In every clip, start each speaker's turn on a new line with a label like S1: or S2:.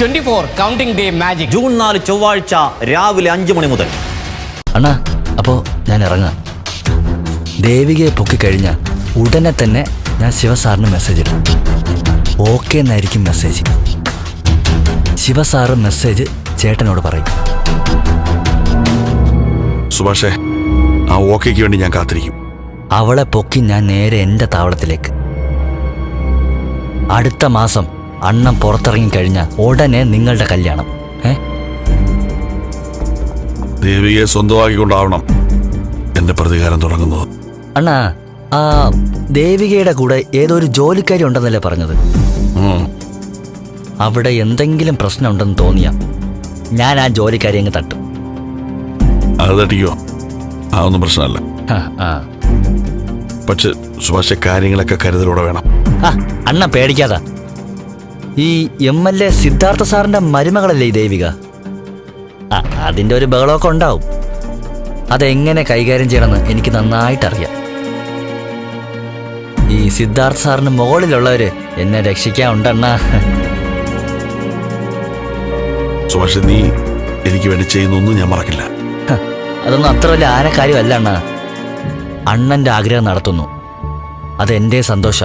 S1: Twenty four counting day magic.
S2: June നാല് ചൊവ്വാഴ്ച രാവിലെ അഞ്ചു മണി മുതൽ.
S3: അണ്ണാ അപ്പോ ഞാൻ ഇറങ്ങാം. ദേവികയെ പൊക്കിക്കഴിഞ്ഞാൽ ഉടനെ തന്നെ ഞാൻ ശിവസാറിന് മെസ്സേജ് ഇടും. ഓക്കെ എന്നായിരിക്കും മെസ്സേജ് ശിവസാറ് മെസ്സേജ് ചേട്ടനോട് പറയും.
S4: സുഭാഷേ ആ ഓക്കേക്ക് വേണ്ടി ഞാൻ കാത്തിരിക്കും.
S3: അവളെ പൊക്കി ഞാൻ നേരെ എന്റെ താവളത്തിലേക്ക്. അടുത്ത മാസം അണ്ണം പുറത്തിറങ്ങി കഴിഞ്ഞാൽ ഉടനെ നിങ്ങളുടെ കല്യാണം. ഏ?
S4: ദേവിയെ സ്വന്തമാക്കിക്കൊണ്ടാവണം എന്റെ പ്രതികാരം തുടങ്ങുന്നത്.
S3: അണ്ണാ ആ ദേവികയുടെ കൂടെ ഏതോ ഒരു ജോലിക്കാരി ഉണ്ടെന്നല്ലേ പറഞ്ഞത്? അവിടെ എന്തെങ്കിലും പ്രശ്നം ഉണ്ടെന്ന് തോന്നിയാ ഞാൻ ആ ജോലിക്കാരി അങ്ങ് തട്ടും.
S4: അത് തട്ടിക്കോ? അതൊന്നും പ്രശ്നമല്ല. പക്ഷെ സുഭാഷ കാര്യങ്ങളൊക്കെ കരുതലോടെ വേണം.
S3: അണ്ണ പേടിക്കാതാ. ഈ എം എൽ എ സിദ്ധാർത്ഥ സാറിന്റെ മരുമകളല്ലേ ഈ ദേവിക? അതിന്റെ ഒരു ബഹളമൊക്കെ ഉണ്ടാവും. അതെങ്ങനെ കൈകാര്യം ചെയ്യണമെന്ന് എനിക്ക് നന്നായിട്ടറിയാം. ഈ സിദ്ധാർത്ഥ സാറിന് മുകളിലുള്ളവര് എന്നെ രക്ഷിക്കാൻ ഉണ്ടെണ്ണ
S4: സുഭാഷെ നീ എനിക്ക് വേണ്ടി ചെയ്യുന്നൊന്നും ഞാൻ മറക്കില്ല.
S3: അതൊന്നും അത്ര വലിയ ആനക്കാര്യമല്ല അണ്ണ. അണ്ണന്റെ ആഗ്രഹം നടത്തുന്നു. അതെന്റെ സന്തോഷ.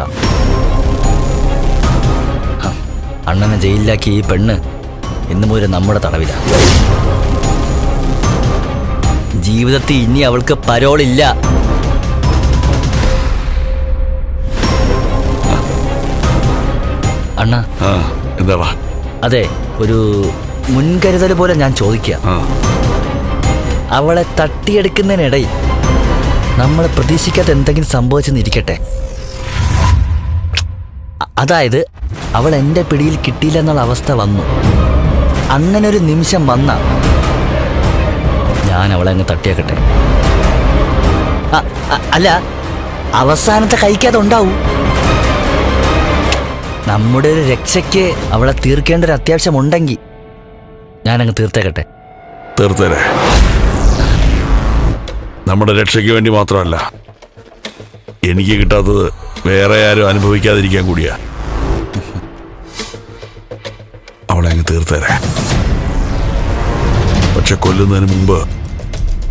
S3: അണ്ണനെ ജയിലിലാക്കി ഈ പെണ്ണ് ഇന്നു മുതൽ നമ്മുടെ തടവില. ജീവിതത്തിൽ ഇനി അവൾക്ക് പരോളില്ല. അണ്ണ.
S4: എന്താ
S3: അതെ ഒരു മുൻകരുതൽ പോലെ ഞാൻ ചോദിക്കുക
S4: ആ.
S3: അവളെ തട്ടിയെടുക്കുന്നതിനിടയിൽ നമ്മൾ പ്രതീക്ഷിക്കാത്ത എന്തെങ്കിലും സംഭവിച്ചെന്നിരിക്കട്ടെ അതായത് അവൾ എന്റെ പിടിയിൽ കിട്ടിയില്ലെന്നുള്ള അവസ്ഥ വന്നു. അങ്ങനെ ഒരു നിമിഷം വന്ന ഞാൻ അവളെ അങ്ങ് തട്ടിയേക്കട്ടെ. അല്ല അവസാനത്തെ കഴിക്കാതെ ഉണ്ടാവും നമ്മുടെ ഒരു രക്ഷയ്ക്ക് അവളെ തീർക്കേണ്ട ഒരു അത്യാവശ്യം ഉണ്ടെങ്കിൽ ഞാനങ്ങ് തീർത്തേക്കട്ടെ.
S4: തീർത്തേരെ. നമ്മുടെ രക്ഷയ്ക്ക് വേണ്ടി മാത്രമല്ല എനിക്ക് കിട്ടാത്തത് വേറെ ആരും അനുഭവിക്കാതിരിക്കാൻ കൂടിയാ. അങ്ങ് പക്ഷെ കൊല്ലുന്നതിന് മുമ്പ്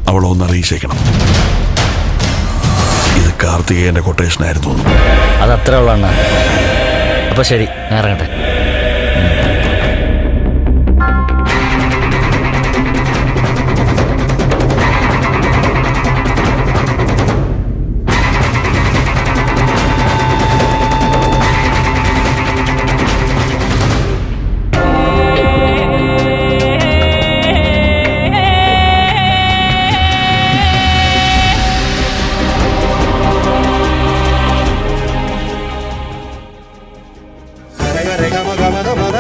S4: അവളെ ഒന്ന് അറിയിച്ചേക്കണം. ഇത് കാർത്തികേയന്റെ എന്ന്.
S3: അത് അത്ര ഉള്ള അപ്പൊ ശരി ഞാൻ ഇറങ്ങട്ടെ. ga ma ga